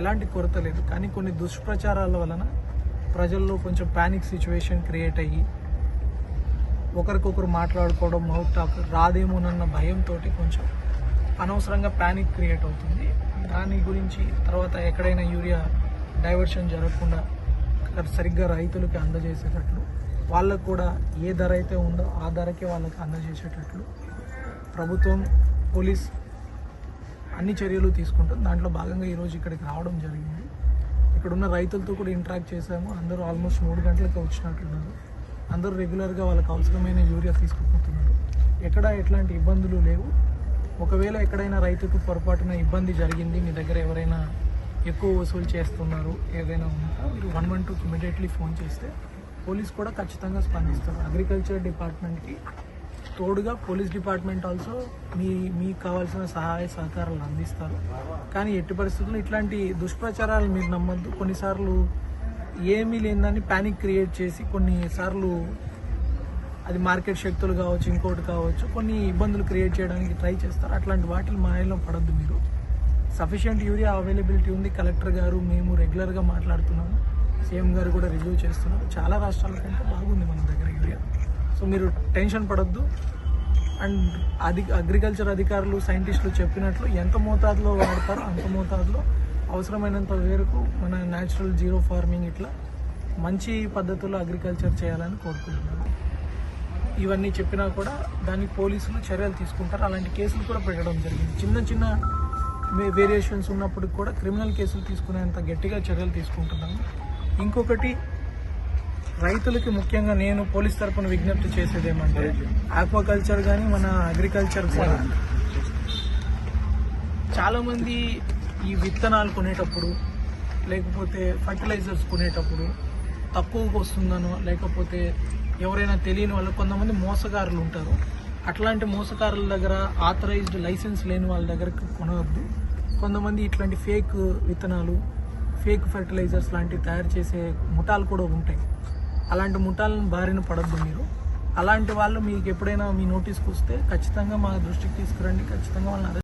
ఎలాంటి కొరత లేదు. కానీ కొన్ని దుష్ప్రచారాల వలన ప్రజల్లో కొంచెం ప్యానిక్ సిచ్యువేషన్ క్రియేట్ అయ్యి ఒకరికొకరు మాట్లాడుకోవడం మౌత్ టాక్ రాదేమోనన్న భయంతో కొంచెం అనవసరంగా ప్యానిక్ క్రియేట్ అవుతుంది. దాని గురించి తర్వాత ఎక్కడైనా యూరియా డైవర్షన్ జరగకుండా సరిగ్గా రైతులకి అందజేసేటట్లు వాళ్ళకు కూడా ఏ ధర అయితే ఉందో ఆ ధరకే వాళ్ళకి అందజేసేటట్లు ప్రభుత్వం పోలీస్ అన్ని చర్యలు తీసుకుంటుంది దాంట్లో భాగంగా ఈరోజు ఇక్కడికి రావడం జరిగింది. ఇక్కడ ఉన్న రైతులతో కూడా ఇంటరాక్ట్ చేశాము. అందరూ ఆల్మోస్ట్ మూడు గంటలకి వచ్చినట్లున్నారు అందరూ రెగ్యులర్గా వాళ్ళకి అవసరమైన యూరియా తీసుకుపోతున్నారు. ఎక్కడ ఎట్లాంటి ఇబ్బందులు లేవు. ఒకవేళ ఎక్కడైనా రైతుకు పొరపాటున ఇబ్బంది జరిగింది మీ దగ్గర ఎవరైనా ఎక్కువ వసూలు చేస్తున్నారు ఏదైనా ఉంటే మీరు వన్ వన్ టూకి ఇమీడియట్లీ ఫోన్ చేస్తే పోలీస్ కూడా ఖచ్చితంగా స్పందిస్తారు. అగ్రికల్చర్ డిపార్ట్మెంట్కి తోడుగా పోలీస్ డిపార్ట్మెంట్ ఆల్సో మీ మీకు కావాల్సిన సహాయ సహకారాలు అందిస్తారు. కానీ ఎట్టి పరిస్థితుల్లో ఇట్లాంటి దుష్ప్రచారాలు మీరు నమ్మద్దు. కొన్నిసార్లు ఏమీ లేదని ప్యానిక్ క్రియేట్ చేసి కొన్నిసార్లు అది మార్కెట్ శక్తులు కావచ్చు ఇంకోటి కావచ్చు కొన్ని ఇబ్బందులు క్రియేట్ చేయడానికి ట్రై చేస్తారు. అట్లాంటి వాటిని మాయలో పడద్దు మీరు. సఫిషియంట్ యూరియా అవైలబిలిటీ ఉంది. కలెక్టర్ గారు మేము రెగ్యులర్గా మాట్లాడుతున్నాము. సీఎం గారు కూడా రివ్యూ చేస్తున్నారు. చాలా రాష్ట్రాల కంటే బాగుంది మన దగ్గర యూరియా సో మీరు టెన్షన్ పడద్దు. అండ్ అది అగ్రికల్చర్ అధికారులు సైంటిస్టులు చెప్పినట్లు ఎంత మోతాదులో వాడతారో అంత మోతాదులో అవసరమైనంత మేరకు మన న్యాచురల్ జీరో ఫార్మింగ్ ఇట్లా మంచి పద్ధతుల్లో అగ్రికల్చర్ చేయాలని కోరుకుంటున్నాను. ఇవన్నీ చెప్పినా కూడా దానికి పోలీసులు చర్యలు తీసుకుంటారు. అలాంటి కేసులు కూడా పెట్టడం జరిగింది. చిన్న చిన్న వేరియేషన్స్ ఉన్నప్పుడు కూడా క్రిమినల్ కేసులు తీసుకునేంత గట్టిగా చర్యలు తీసుకుంటున్నాము. ఇంకొకటి రైతులకి ముఖ్యంగా నేను పోలీస్ తరపున విజ్ఞప్తి చేసేది ఏమంటే ఆక్వాకల్చర్ కానీ మన అగ్రికల్చర్ కూడా చాలామంది ఈ విత్తనాలు కొనేటప్పుడు లేకపోతే ఫర్టిలైజర్స్ కొనేటప్పుడు తక్కువకు వస్తుందనో లేకపోతే ఎవరైనా తెలియని వాళ్ళు కొంతమంది మోసగారులు ఉంటారు. అట్లాంటి మోసగారుల దగ్గర ఆథరైజ్డ్ లైసెన్స్ లేని వాళ్ళ దగ్గర కొనవద్దు. కొంతమంది ఇట్లాంటి ఫేక్ విత్తనాలు ఫేక్ ఫర్టిలైజర్స్ లాంటివి తయారు చేసే ముఠాలు కూడా ఉంటాయి. అలాంటి ముఠాలను బారిన పడద్దు మీరు. అలాంటి వాళ్ళు మీకు ఎప్పుడైనా మీ నోటీస్కి వస్తే ఖచ్చితంగా మా దృష్టికి తీసుకురండి. ఖచ్చితంగా వాళ్ళని